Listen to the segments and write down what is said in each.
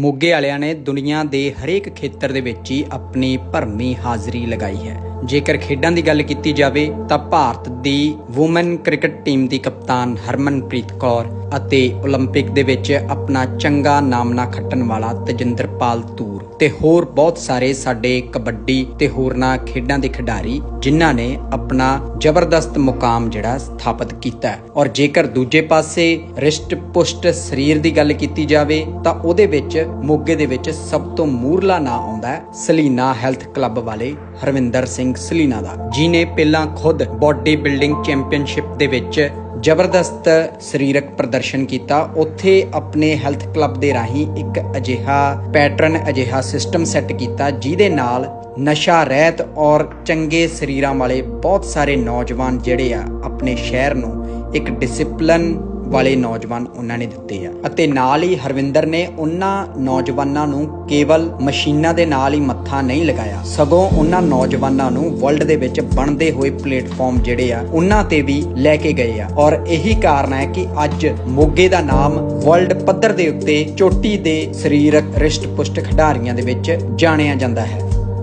ਮੋਗੇ ਵਾਲਿਆਂ ਨੇ ਦੁਨੀਆ ਦੇ ਹਰੇਕ ਖੇਤਰ ਦੇ ਵਿੱਚ ਹੀ ਆਪਣੀ ਭਰਮੀ ਹਾਜ਼ਰੀ ਲਗਾਈ ਹੈ ਜੇਕਰ ਖੇਡਾਂ ਦੀ ਗੱਲ ਕੀਤੀ ਜਾਵੇ ਤਾਂ ਭਾਰਤ ਦੀ ਔਮਨ ਕ੍ਰਿਕਟ ਟੀਮ ਦੀ ਕਪਤਾਨ ਹਰਮਨਪ੍ਰੀਤ ਕੌਰ ਅਤੇ 올림픽 ਦੇ ਵਿੱਚ ਆਪਣਾ ਚੰਗਾ ਨਾਮਨਾ ਖੱਟਣ ਵਾਲਾ ਤਜਿੰਦਰਪਾਲ ਤੂਰ ਤੇ ਹੋਰ ਬਹੁਤ ਸਾਰੇ ਸਾਡੇ ਕਬੱਡੀ ਤੇ ਹੋਰਨਾਂ ਖੇਡਾਂ ਦੇ ਖਿਡਾਰੀ ਜਿਨ੍ਹਾਂ ਨੇ ਆਪਣਾ ਜ਼ਬਰਦਸਤ ਮੁਕਾਮ ਜਿਹੜਾ ਸਥਾਪਿਤ ਕੀਤਾ ਔਰ ਜੇਕਰ ਦੂਜੇ ਪਾਸੇ ਰਿਸ਼ਟ ਪੁਸ਼ਟ ਸਰੀਰ ਦੀ ਗੱਲ ਕੀਤੀ ਜਾਵੇ, ਤਾਂ ਉਹਦੇ ਵਿੱਚ, ਮੋਗੇ ਦੇ ਵਿੱਚ ਸਭ ਤੋਂ ਮੂਰਲਾ ਨਾਂ ਆਉਂਦਾ ਸਲੀਨਾ ਹੈਲਥ ਕਲੱਬ ਵਾਲੇ ਹਰਵਿੰਦਰ ਸਿੰਘ ਸਲੀਨਾ ਦਾ ਜਿਨੇ ਪਹਿਲਾਂ ਖੁਦ ਬਾਡੀ ਬਿਲਡਿੰਗ ਚੈਂਪੀਅਨਸ਼ਿਪ ਦੇ ਵਿੱਚ ਜ਼ਬਰਦਸਤ ਸਰੀਰਕ ਪ੍ਰਦਰਸ਼ਨ ਕੀਤਾ। ਉੱਥੇ ਆਪਣੇ ਹੈਲਥ ਕਲੱਬ ਦੇ ਰਾਹੀਂ ਇੱਕ ਅਜਿਹਾ ਪੈਟਰਨ, ਅਜਿਹਾ ਸਿਸਟਮ ਸੈੱਟ ਕੀਤਾ, ਜਿਹਦੇ ਨਾਲ ਨਸ਼ਾ ਰਹਿਤ ਔਰ ਚੰਗੇ ਸਰੀਰਾਂ ਵਾਲੇ ਬਹੁਤ ਸਾਰੇ ਨੌਜਵਾਨ ਜਿਹੜੇ ਆ, ਆਪਣੇ ਸ਼ਹਿਰ ਨੂੰ ਇੱਕ ਡਿਸਪਲਿਨ ਵਾਲੇ ਨੌਜਵਾਨ ਉਹਨਾਂ ਨੇ ਦਿੱਤੇ ਆ। ਅਤੇ ਨਾਲ ਹੀ ਹਰਵਿੰਦਰ ਨੇ ਉਹਨਾਂ ਨੌਜਵਾਨਾਂ ਨੂੰ ਕੇਵਲ ਮਸ਼ੀਨਾਂ ਦੇ ਨਾਲ ਹੀ ਮੱਥਾ ਨਹੀਂ ਲਗਾਇਆ। ਸਗੋਂ ਉਹਨਾਂ ਨੌਜਵਾਨਾਂ ਨੂੰ ਵਰਲਡ ਦੇ ਵਿੱਚ ਬਣਦੇ ਹੋਏ ਪਲੇਟਫਾਰਮ ਜਿਹੜੇ ਆ, ਉਹਨਾਂ ਤੇ ਵੀ ਲੈ ਕੇ ਗਏ ਆ। ਔਰ ਇਹੀ ਕਾਰਨ ਹੈ ਕਿ ਅੱਜ ਮੋਗੇ ਦਾ ਨਾਮ ਵਰਲਡ ਪੱਧਰ ਦੇ ਉੱਤੇ ਚੋਟੀ ਦੇ ਸਰੀਰਕ ਰਿਸ਼ਟ ਪੁਸ਼ਟ ਖਿਡਾਰੀਆਂ ਦੇ ਵਿੱਚ ਜਾਣਿਆ ਜਾਂਦਾ ਹੈ।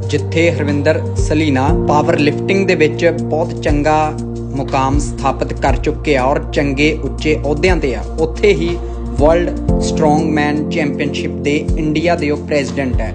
ਜਿੱਥੇ ਹਰਵਿੰਦਰ, ਸਲੀਨਾ ਪਾਵਰ ਲਿਫਟਿੰਗ ਦੇ ਵਿੱਚ ਬਹੁਤ ਚੰਗਾ ਮੁਕਾਮ ਸਥਾਪਿਤ ਕਰ ਚੁੱਕੇ ਆ ਔਰ ਚੰਗੇ, ਉੱਚੇ ਅਹੁਦਿਆਂ ਤੇ ਆ। ਉੱਥੇ ਹੀ ਵਰਲਡ ਸਟਰੋਂਗਮੈਨ ਚੈਂਪੀਅਨਸ਼ਿਪ ਦੇ ਇੰਡੀਆ ਦੇ ਉਹ ਪ੍ਰੈਜ਼ੀਡੈਂਟ ਹੈ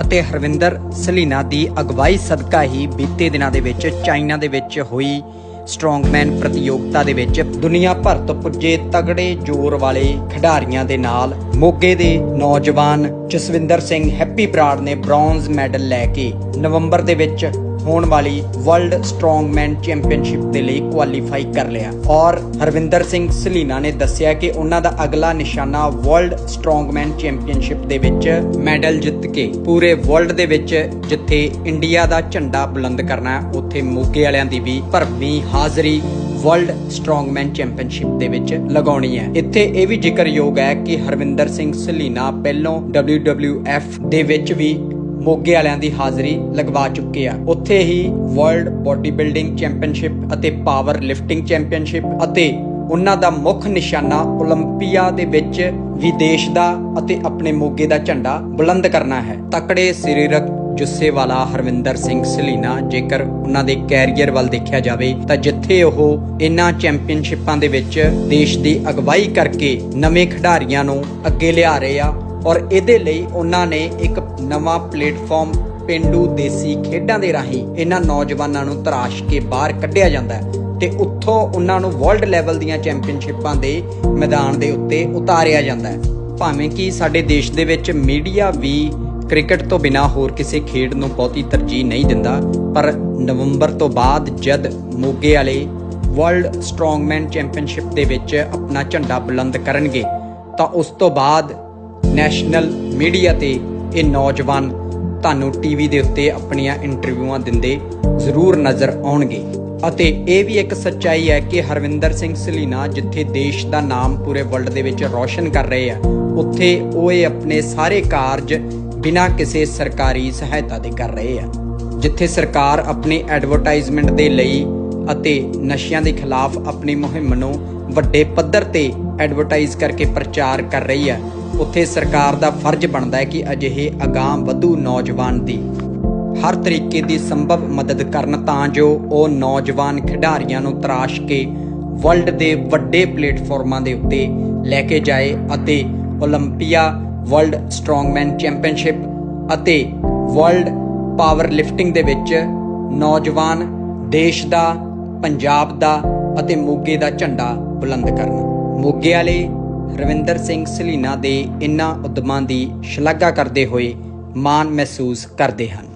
ਅਤੇ ਹਰਵਿੰਦਰ ਸਲੀਨਾ ਦੀ ਅਗਵਾਈ ਸਦਕਾ ਹੀ ਬੀਤੇ ਦਿਨਾਂ ਦੇ ਵਿੱਚ ਚਾਈਨਾ ਦੇ ਵਿੱਚ ਹੋਈ ਸਟਰੋਂਗਮੈਨ ਪ੍ਰਤੀਯੋਗਤਾ ਦੇ ਵਿੱਚ ਦੁਨੀਆ ਭਰ ਤੋਂ ਪੁੱਜੇ ਤਗੜੇ ਜ਼ੋਰ ਵਾਲੇ ਖਿਡਾਰੀਆਂ ਦੇ ਨਾਲ ਮੋਗੇ ਦੇ ਨੌਜਵਾਨ ਜਸਵਿੰਦਰ ਸਿੰਘ ਹੈਪੀ ਬਰਾੜ ਨੇ ਬ੍ਰੌਂਜ਼ ਮੈਡਲ ਲੈ ਕੇ ਨਵੰਬਰ ਦੇ ਵਿੱਚ ਹੋਣ ਵਾਲੀ ਵਰਲਡ ਸਟਰੋਂਗਮੈਨ ਚੈਂਪੀਅਨਸ਼ਿਪ ਦੇ ਲਈ ਕੁਆਲੀਫਾਈ ਕਰ ਲਿਆ। ਔਰ ਹਰਵਿੰਦਰ ਸਿੰਘ ਸਲੀਨਾ ਨੇ ਦੱਸਿਆ ਕਿ ਉਹਨਾਂ ਦਾ ਅਗਲਾ ਨਿਸ਼ਾਨਾ ਵਰਲਡ ਸਟਰੋਂਗਮੈਨ ਚੈਂਪੀਅਨਸ਼ਿਪ ਦੇ ਵਿੱਚ ਮੈਡਲ ਜਿੱਤ ਕੇ ਪੂਰੇ ਵਰਲਡ ਦੇ ਵਿੱਚ ਜਿੱਥੇ ਇੰਡੀਆ ਦਾ ਝੰਡਾ ਬੁਲੰਦ ਕਰਨਾ ਹੈ, ਉੱਥੇ ਮੋਗੇ ਵਾਲਿਆਂ ਦੀ ਵੀ ਭਰਵੀਂ ਹਾਜ਼ਰੀ ਵਰਲਡ ਸਟਰੋਂਗਮੈਨ ਚੈਂਪੀਅਨਸ਼ਿਪ ਦੇ ਵਿੱਚ ਲਗਾਉਣੀ ਹੈ। ਇੱਥੇ ਇਹ ਵੀ ਜ਼ਿਕਰਯੋਗ ਹੈ ਕਿ ਹਰਵਿੰਦਰ ਸਿੰਘ ਸਲੀਨਾ ਪਹਿਲੋਂ WWF ਦੇ ਵਿੱਚ ਵੀ ਮੋਗੇ ਵਾਲਿਆਂ ਦੀ ਹਾਜ਼ਰੀ ਲਗਵਾ ਚੁੱਕੇ ਆ। ਉੱਥੇ ਹੀ ਵਰਲਡ ਬੋਡੀ ਬਿਲਡਿੰਗ ਚੈਂਪੀਅਨਸ਼ਿਪ ਅਤੇ ਪਾਵਰ ਲਿਫਟਿੰਗ ਚੈਂਪੀਅਨਸ਼ਿਪ ਅਤੇ ਉਹਨਾਂ ਦਾ ਮੁੱਖ ਨਿਸ਼ਾਨਾ 올림ਪੀਆ ਦੇ ਵਿੱਚ ਵਿਦੇਸ਼ ਦਾ ਅਤੇ ਆਪਣੇ ਮੋਗੇ ਦਾ ਝੰਡਾ ਬੁਲੰਦ ਕਰਨਾ ਹੈ। ਤਕੜੇ ਸਰੀਰਕ ਜੁੱਸੇ ਵਾਲਾ ਹਰਵਿੰਦਰ ਸਿੰਘ ਸਲੀਨਾ, ਜੇਕਰ ਉਹਨਾਂ ਦੇ ਕੈਰੀਅਰ ਵੱਲ ਦੇਖਿਆ ਜਾਵੇ, ਤਾਂ ਜਿੱਥੇ ਉਹ ਇਨ੍ਹਾਂ ਚੈਂਪੀਅਨਸ਼ਿਪਾਂ ਦੇ ਵਿੱਚ ਦੇਸ਼ ਦੀ ਅਗਵਾਈ ਕਰਕੇ ਨਵੇਂ ਖਿਡਾਰੀਆਂ ਨੂੰ ਅੱਗੇ ਲਿਆ ਰਹੇ ਆ ਔਰ ਇਹਦੇ ਲਈ ਉਹਨਾਂ ਨੇ ਇੱਕ ਨਵਾਂ ਪਲੇਟਫਾਰਮ ਪਿੰਡੂ ਦੇਸੀ ਖੇਡਾਂ ਦੇ ਰਾਹੀਂ ਇਹਨਾਂ ਨੌਜਵਾਨਾਂ ਨੂੰ ਤਰਾਸ਼ ਕੇ ਬਾਹਰ ਕੱਢਿਆ ਜਾਂਦਾ ਹੈ ਤੇ ਉੱਥੋਂ ਉਹਨਾਂ ਨੂੰ ਵਰਲਡ ਲੈਵਲ ਦੀਆਂ ਚੈਂਪੀਅਨਸ਼ਿਪਾਂ ਦੇ ਮੈਦਾਨ ਦੇ ਉੱਤੇ ਉਤਾਰਿਆ ਜਾਂਦਾ ਹੈ। ਭਾਵੇਂ ਕਿ ਸਾਡੇ ਦੇਸ਼ ਦੇ ਵਿੱਚ ਮੀਡੀਆ ਵੀ ਕ੍ਰਿਕਟ ਤੋਂ ਬਿਨਾ ਹੋਰ ਕਿਸੇ ਖੇਡ ਨੂੰ ਬਹੁਤੀ ਤਰਜੀਹ ਨਹੀਂ ਦਿੰਦਾ, ਪਰ ਨਵੰਬਰ ਤੋਂ ਬਾਅਦ ਜਦ ਮੋਗੇ ਵਾਲੇ ਵਰਲਡ ਸਟਰੋਂਗਮੈਨ ਚੈਂਪੀਅਨਸ਼ਿਪ ਦੇ ਵਿੱਚ ਆਪਣਾ ਝੰਡਾ ਬੁਲੰਦ ਕਰਨਗੇ, ਤਾਂ ਉਸ ਤੋਂ ਬਾਅਦ ਨੈਸ਼ਨਲ ਮੀਡੀਆ ਤੇ ਇਹ ਨੌਜਵਾਨ ਤੁਹਾਨੂੰ ਟੀਵੀ ਦੇ ਉੱਤੇ ਆਪਣੀਆਂ ਇੰਟਰਵਿਊਆਂ ਦਿੰਦੇ ਜ਼ਰੂਰ ਨਜ਼ਰ ਆਉਣਗੇ। ਅਤੇ ਇਹ ਵੀ ਇੱਕ ਸੱਚਾਈ ਹੈ ਕਿ ਹਰਵਿੰਦਰ ਸਿੰਘ ਸਲੀਨਾ ਜਿੱਥੇ ਦੇਸ਼ ਦਾ ਨਾਮ ਪੂਰੇ ਵਰਲਡ ਦੇ ਵਿੱਚ ਰੌਸ਼ਨ ਕਰ ਰਹੇ ਆ, ਉੱਥੇ ਉਹ ਇਹ ਆਪਣੇ ਸਾਰੇ ਕਾਰਜ ਬਿਨਾਂ ਕਿਸੇ ਸਰਕਾਰੀ ਸਹਾਇਤਾ ਦੇ ਕਰ ਰਹੇ ਆ। ਜਿੱਥੇ ਸਰਕਾਰ ਆਪਣੀ ਐਡਵਰਟਾਈਜ਼ਮੈਂਟ ਦੇ ਲਈ ਅਤੇ ਨਸ਼ਿਆਂ ਦੇ ਖਿਲਾਫ ਆਪਣੀ ਮੁਹਿੰਮ ਨੂੰ ਵੱਡੇ ਪੱਧਰ ਤੇ ਐਡਵਰਟਾਈਜ਼ ਕਰਕੇ ਪ੍ਰਚਾਰ ਕਰ ਰਹੀ ਹੈ ਉੱਥੇ ਸਰਕਾਰ ਦਾ ਫਰਜ਼ ਬਣਦਾ ਹੈ ਕਿ ਅਜਿਹੇ ਅਗਾਮ ਵਧੂ ਨੌਜਵਾਨ ਦੀ। ਹਰ ਤਰੀਕੇ ਦੀ ਸੰਭਵ ਮਦਦ ਕਰਨ ਤਾਂ ਜੋ ਉਹ ਨੌਜਵਾਨ ਖਿਡਾਰੀਆਂ ਨੂੰ ਤਰਾਸ਼ ਕੇ ਵਰਲਡ ਦੇ ਵੱਡੇ ਪਲੇਟਫਾਰਮਾਂ ਦੇ ਉੱਤੇ ਲੈ ਕੇ ਜਾਏ ਅਤੇ 올림픽ਾ ਵਰਲਡ ਸਟਰੋਂਗਮੈਨ ਚੈਂਪੀਅਨਸ਼ਿਪ ਅਤੇ ਵਰਲਡ ਪਾਵਰ ਲਿਫਟਿੰਗ ਦੇ ਵਿੱਚ ਨੌਜਵਾਨ ਦੇਸ਼ ਦਾ, ਪੰਜਾਬ ਦਾ ਅਤੇ ਮੋਗੇ ਦਾ ਝੰਡਾ ਬੁਲੰਦ ਕਰਨ। ਮੋਗੇ ਵਾਲੇ ਰਵਿੰਦਰ ਸਿੰਘ ਸਲੀਨਾ ਦੇ ਇਨ੍ਹਾਂ ਉਦਮਾਂ ਦੀ ਸ਼ਲਾਘਾ ਕਰਦੇ ਹੋਏ ਮਾਣ ਮਹਿਸੂਸ ਕਰਦੇ ਹਨ।